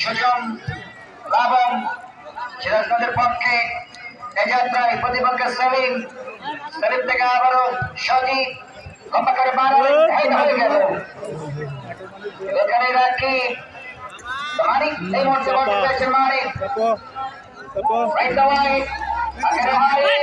সুজন লাবণ সিরাজগঞ্জের পক্ষে এই যাত্রায় প্রতিপক্ষে সেলিম। সেলিম থেকে আবারও সজিব লম্বা করে মারালেন হেড হয়ে গেল। এখানে রাখি মানিক এই মুহূর্তে বলতে চাইছে মানিক। Right the way আগে মানিক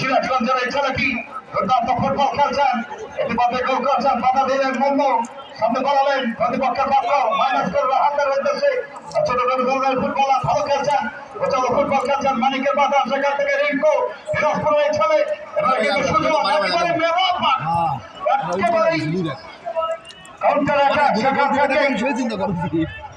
সিরাজগঞ্জের এই ছেলেটি দুর্দান্ত ফুটবল খেলছেন ইতিমধ্যে গোল করছেন বাধা দিলেন মন্দ সামনে বাড়ালেন প্রতিপক্ষের পাত্র মাইনাস করবে হাতের উদ্দেশ্যে ছোট রবিগঞ্জের ফুটবলার ভালো খেলছেন প্রচণ্ড ফুটবল খেলছেন মানিকের বাধা সেখান থেকে রিঙ্কু দিনাজপুরের এই ছেলে এবার কিন্তু সুযোগ একেবারে মেহমান একেবারেই কাউন্টার অ্যাটাক সেখান থেকে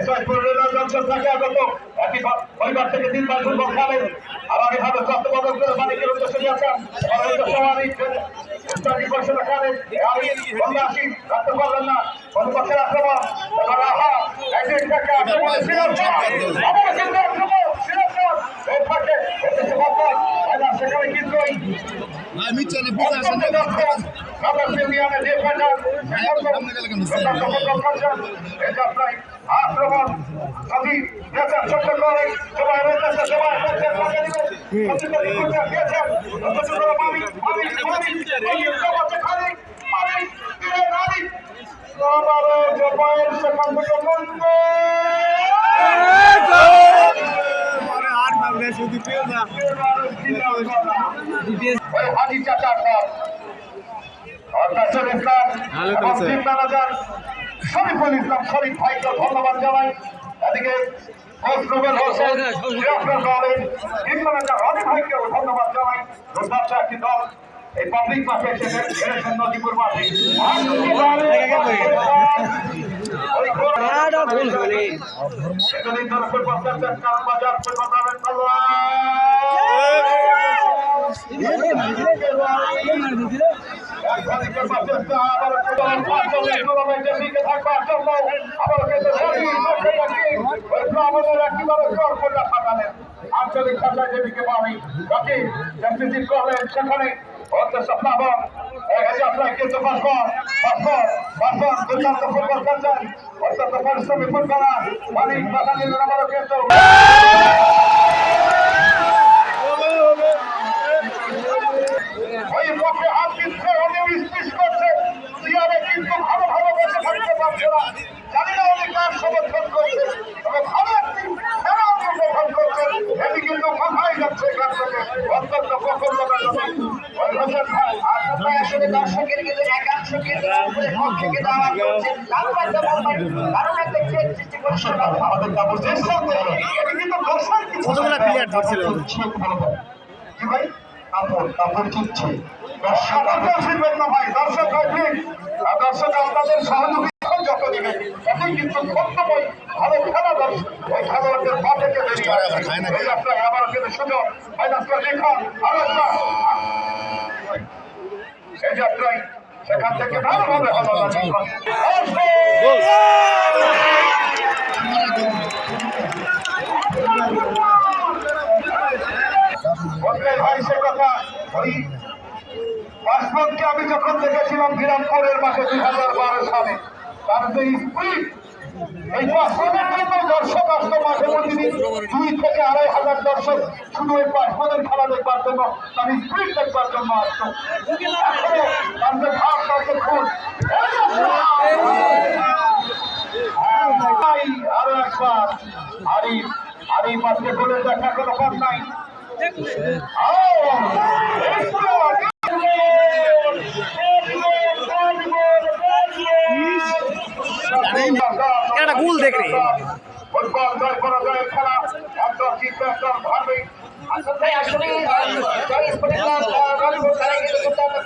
থেকে পরিবার থেকে তিনবার ফুটবল খেলেন আবার এভাবে তত্ত্বাবধান করে মালিকের উদ্দেশ্যে ইত্যাদি পরিষদে খেলেন আমি বন্ধ আসি রাখতে পারলেন না। প্রতিপক্ষের আক্রমণ এবার আহা একদিন থেকে আক্রমণে সিরাজগঞ্জ আবার কিন্তু আক্রমণ সেখানে আক্রমণ যদি গেছেন ছোট্ট করে সবাই রয়েছে সবাই সেখান থেকে বন্ধ ওই হাজি চাচার অর্থাৎ ইসলাম এবং টিম ম্যানেজার শরীফুল ইসলাম শরীফ ভাইকে ধন্যবাদ জানাই এদিকে কোচ রুবেল হোসেন সিরাজগঞ্জ দলের টিম ম্যানেজার অনেক ভাইকেও ধন্যবাদ জানাই দুর্দান্ত একটি দল এই পাবলিক মাঠে এসে হেরেছেন নদীপুর মাঠে বাজার আঞ্চলিক ভাষায় যেদিকে পানি বাকি করলেন সেখানে অন্তত প্লাবন কিন্তু পাসপোর্ট পাসপোর্ট পাসপোর্ট দুর্দান্ত ফুটবল খেলছেন অত্যন্ত পরিশ্রমী ফুটবলার মালিক বাঙালির আবারও কিন্তু ওই পথে হাত দিচ্ছে উনি স্পিচ করছে জিয়ারে কিন্তু ভালো ভালো বসে থাকতে পারছে না জানি না উনি কার সমর্থন করছে তবে ভালো একটি খেলা উনি উপভোগ করছেন এটি কিন্তু মাথায় যাচ্ছে এখান থেকে অত্যন্ত প্রফুল্লতার জন্য ওই হোসেন ভাই আপনারা আসলে দর্শকের কিন্তু একাংশ কিন্তু উপরে পক্ষে কিন্তু আমার করছেন কারণ একটা বলবেন কারণ একটা ক্ষেত সৃষ্টি করছে আমাদের কাপড় শেষ করতে হবে এটি কিন্তু দর্শক কিছু কতগুলো প্লেয়ার ধরছিল। কি ভাই? কাপড় কাপড় চিচ্ছে দর্শক ফিরবেন না ভাই দর্শক আর দর্শক আপনাদের সহযোগিতা যত দিবে ততই কিন্তু কর্তব্য ভালো খেলা দর্শক ওই খেলোয়াড়দের পা থেকে বেরিয়ে আসে এই আপনার আবার কিন্তু সুযোগ। মাইনাস করে লেখা আরও একবার এই যাত্রায় সেখান থেকে ভালোভাবে ভাই কথা ওই পাসপোর্টকে আমি যখন দেখেছিলাম বিরামপুরের মাসে দুই হাজার বারো সালে তার যে স্পিড এই জন্য দর্শক আসতো মাঝে মধ্যে। দুই থেকে আড়াই হাজার দর্শক শুধু ওই পাসপোর্টের খেলা দেখবার জন্য তার স্পিড দেখবার জন্য আসতো তার যে ভাব তার যে খুন আরও একবার। আরিফ আরিফ আজকে বলে দেখা কোনো একটা গোল দেখ রে। ফুটবল জয় পরাজয়ের খেলা একদম জিতবে একদম ভাবে আসলে আসলে জয় স্পোর্টিং ক্লাব রংপুর তারা কিন্তু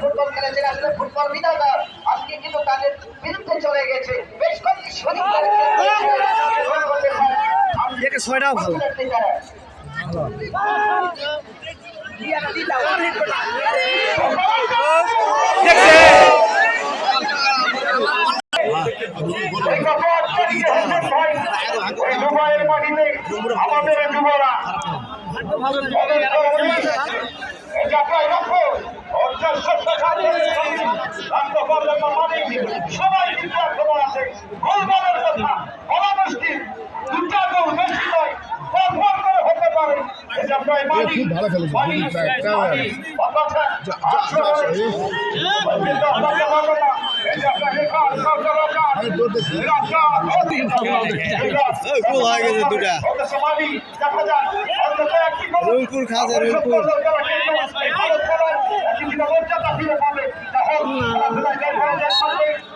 ফুটবল খেলেছেন আসলে ফুটবল বিধাতা আজকে কিন্তু তাদের বিরুদ্ধে চলে গেছে। বেশ কয়েকটি শরীর একে ছয়টাও ভালো। দুবাইয়ের মাটিতে আমাদের যুবরা সবাই কিন্তু আছে গোলমালের কথা বলা দুটা গোল বেশি নয় খুব ভালো খেলেছে, আপনাকে না। গোল হয়ে গেছে দুটা। রংপুর খাসে, রংপুর। রংপুর